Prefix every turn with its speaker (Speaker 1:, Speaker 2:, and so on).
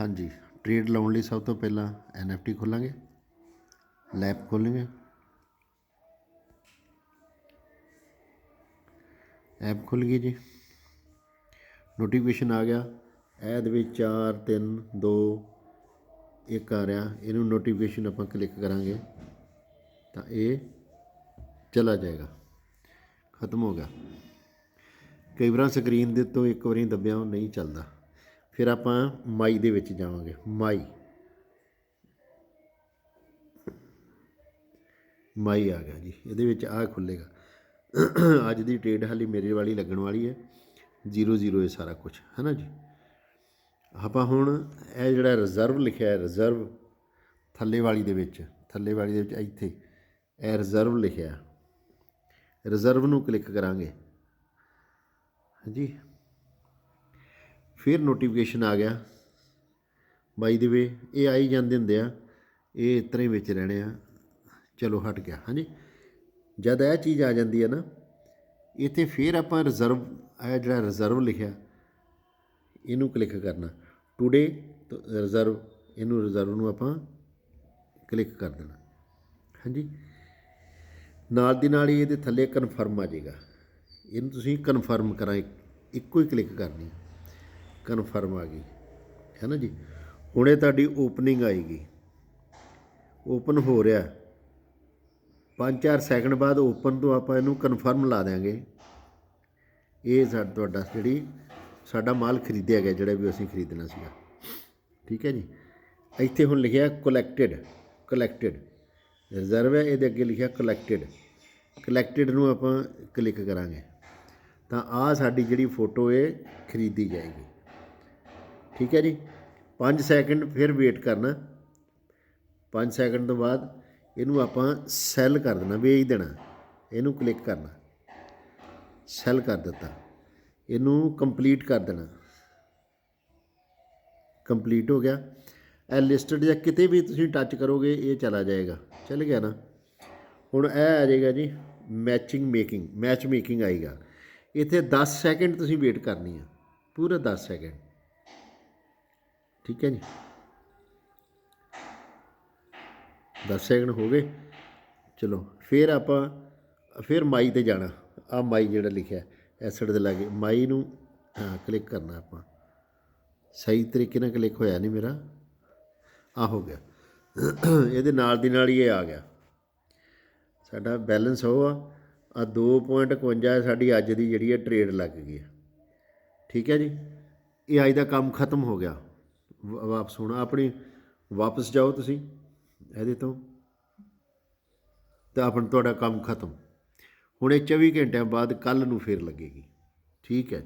Speaker 1: ਹਾਂਜੀ ਟ੍ਰੇਡ ਲਾਉਣ ਲਈ ਸਭ ਤੋਂ ਪਹਿਲਾਂ ਐਨਐਫਟੀ ਖੋਲਾਂਗੇ ਲੈਪ ਖੋਲਾਂਗੇ ਐਪ ਖੁੱਲ ਗਈ ਜੀ। ਨੋਟੀਫਿਕੇਸ਼ਨ ਆ ਗਿਆ। ਇਹਦੇ ਵਿੱਚ 4 3 2 ਇੱਕ ਆ ਰਿਹਾ। ਇਹਨੂੰ ਨੋਟੀਫਿਕੇਸ਼ਨ ਆਪਾਂ ਕਲਿੱਕ ਕਰਾਂਗੇ, ਤਾਂ ਇਹ ਚਲਾ ਜਾਏਗਾ। ਖਤਮ ਹੋ ਗਿਆ। ਕਈ ਵਾਰ ਸਕਰੀਨ ਦੇ ਤੋਂ ਇੱਕ ਵਾਰੀ ਦੱਬਿਆ, ਉਹ ਨਹੀਂ ਚੱਲਦਾ। ਫਿਰ ਆਪਾਂ ਮਾਈ ਦੇ ਵਿੱਚ ਜਾਵਾਂਗੇ, ਮਾਈ। ਮਾਈ ਆ ਗਿਆ ਜੀ, ਇਹਦੇ ਵਿੱਚ ਆ ਖੁੱਲੇਗਾ ਅੱਜ ਦੀ ਟ੍ਰੇਡ ਹਾਲੀ ਮੇਰੇ ਵਾਲੀ ਲੱਗਣ ਵਾਲੀ ਹੈ। 00 ਇਹ ਸਾਰਾ ਕੁਝ ਹੈ ਨਾ ਜੀ? ਆਪਾਂ ਹੁਣ ਇਹ ਜਿਹੜਾ ਰਿਜ਼ਰਵ ਲਿਖਿਆ ਹੈ ਰਿਜ਼ਰਵ ਥੱਲੇ ਵਾਲੀ ਦੇ ਵਿੱਚ, ਥੱਲੇ ਵਾਲੀ ਦੇ ਵਿੱਚ ਇੱਥੇ, ਇਹ ਰਿਜ਼ਰਵ ਲਿਖਿਆ। ਰਿਜ਼ਰਵ ਨੂੰ ਕਲਿੱਕ ਕਰਾਂਗੇ। ਹਾਂਜੀ? ਫਿਰ ਨੋਟੀਫਿਕੇਸ਼ਨ ਆ ਗਿਆ। ਬਾਈ ਦੇ ਵੇ ਇਹ ਆਈ ਜਾਂਦੇ ਹੁੰਦੇ ਆ, ਇਹ ਇਤਰੇ ਵਿੱਚ ਰਹਿਣੇ ਆ। ਚਲੋ ਹਟ ਗਿਆ, ਹਾਂਜੀ। ਜਦ ਇਹ ਚੀਜ਼ ਆ ਜਾਂਦੀ ਹੈ ਨਾ, ਇੱਥੇ ਫਿਰ ਆਪਾਂ ਰਿਜ਼ਰਵ ਇਹ ਜਿਹੜਾ ਰਿਜ਼ਰਵ ਲਿਖਿਆ, ਇਹਨੂੰ ਕਲਿੱਕ ਕਰਨਾ। ਟੂਡੇ ਰਿਜ਼ਰਵ ਇਹਨੂੰ ਰਿਜ਼ਰਵ ਨੂੰ ਆਪਾਂ ਕਲਿੱਕ ਕਰ ਦੇਣਾ। ਹਾਂਜੀ। ਨਾਲ ਦੀ ਨਾਲ ਹੀ ਇਹਦੇ ਥੱਲੇ ਕਨਫਰਮ ਆ ਜਾਏਗਾ। ਇਹਨੂੰ ਤੁਸੀਂ ਕਨਫਰਮ ਕਰਾਂ, ਇੱਕੋ ਹੀ ਕਲਿੱਕ ਕਰਨੀ। ਕਨਫਰਮ ਆ ਗਈ। ਹੈ ਨਾ ਜੀ? ਹੁਣੇ ਤੁਹਾਡੀ ਓਪਨਿੰਗ ਆਏਗੀ ਓਪਨ ਹੋ ਰਿਹਾ। 5-4 ਸੈਕਿੰਡ ਬਾਅਦ ਓਪਨ ਤੋਂ ਆਪਾਂ ਇਹਨੂੰ ਕਨਫਰਮ ਲਾ ਦਿਆਂਗੇ। ਇਹ ਸਾਡਾ, ਤੁਹਾਡਾ ਜਿਹੜੀ ਸਾਡਾ ਮਾਲ ਖਰੀਦਿਆ ਗਿਆ, ਜਿਹੜਾ ਵੀ ਅਸੀਂ ਖਰੀਦਣਾ ਸੀਗਾ। ਠੀਕ ਹੈ ਜੀ? ਇੱਥੇ ਹੁਣ ਲਿਖਿਆ ਕਲੈਕਟਡ ਕਲੈਕਟਡ ਰਿਜ਼ਰਵ ਹੈ, ਇਹਦੇ ਅੱਗੇ ਲਿਖਿਆ ਕਲੈਕਟਡ ਕਲੈਕਟਡ ਨੂੰ ਆਪਾਂ ਕਲਿੱਕ ਕਰਾਂਗੇ। ਤਾਂ ਆ ਸਾਡੀ ਜਿਹੜੀ ਫੋਟੋ ਇਹ ਖਰੀਦੀ ਜਾਏਗੀ। ਠੀਕ ਹੈ ਜੀ। 5 ਸੈਕਿੰਡ ਫਿਰ ਵੇਟ ਕਰਨਾ। 5 ਸੈਕਿੰਡ ਤੋਂ ਬਾਅਦ ਇਹਨੂੰ ਆਪਾਂ ਸੈੱਲ ਕਰ ਦੇਣਾ ਵੇਚ ਦੇਣਾ। ਇਹਨੂੰ ਕਲਿੱਕ ਕਰਨਾ। ਸੈੱਲ ਕਰ ਦਿੱਤਾ। ਇਹਨੂੰ ਕੰਪਲੀਟ ਕਰ ਦੇਣਾ। ਕੰਪਲੀਟ ਹੋ ਗਿਆ। ਇਹ ਲਿਸਟਡ ਜਾਂ ਕਿਤੇ ਵੀ ਤੁਸੀਂ ਟੱਚ ਕਰੋਗੇ, ਇਹ ਚਲਾ ਜਾਏਗਾ। ਚੱਲ ਗਿਆ ਨਾ। ਹੁਣ ਇਹ ਆ ਜਾਏਗਾ ਜੀ ਮੈਚਿੰਗ ਮੇਕਿੰਗ ਮੈਚ ਮੇਕਿੰਗ ਆਏਗਾ। ਇੱਥੇ 10 ਸੈਕਿੰਡ ਤੁਸੀਂ ਵੇਟ ਕਰਨੀ ਆ। ਪੂਰਾ 10 ਸੈਕਿੰਡ। ਠੀਕ ਹੈ ਜੀ। 10 ਸੈਕਿੰਡ ਹੋ ਗਏ। ਚਲੋ, ਫਿਰ ਆਪਾਂ, ਫਿਰ ਮਾਈ ਤੇ ਜਾਣਾ। ਆ ਮਾਈ ਜਿਹੜਾ ਲਿਖਿਆ ਐਸਿਡ ਦੇ ਲਾਗੇ। ਮਾਈ ਨੂੰ, ਹਾਂ ਕਲਿੱਕ ਕਰਨਾ ਆਪਾਂ। ਸਹੀ ਤਰੀਕੇ ਨਾਲ ਕਲਿੱਕ ਹੋਇਆ ਨਹੀਂ ਮੇਰਾ। ਆ ਹੋ ਗਿਆ। ਇਹਦੇ ਨਾਲ ਦੀ ਨਾਲ ਹੀ ਇਹ ਆ ਗਿਆ। ਸਾਡਾ ਬੈਲੈਂਸ ਉਹ ਆ। ਆ 2.51 ਸਾਡੀ ਅੱਜ ਦੀ ਜਿਹੜੀ ਹੈ ਟ੍ਰੇਡ ਲੱਗ ਗਈ ਹੈ। ਠੀਕ ਹੈ ਜੀ। ਇਹ ਅੱਜ ਦਾ ਕੰਮ ਖਤਮ ਹੋ ਗਿਆ। ਵਾਪਸ ਹੋਣਾ। ਆਪਣੀ ਵਾਪਸ ਜਾਓ ਤੁਸੀਂ ਇਹਦੇ ਤੋਂ, ਤਾਂ ਆਪਣ ਤੁਹਾਡਾ ਕੰਮ ਖਤਮ। ਹੁਣ ਇਹ 24 ਘੰਟਿਆਂ ਬਾਅਦ ਕੱਲ ਨੂੰ ਫੇਰ ਲੱਗੇਗੀ। ਠੀਕ ਹੈ।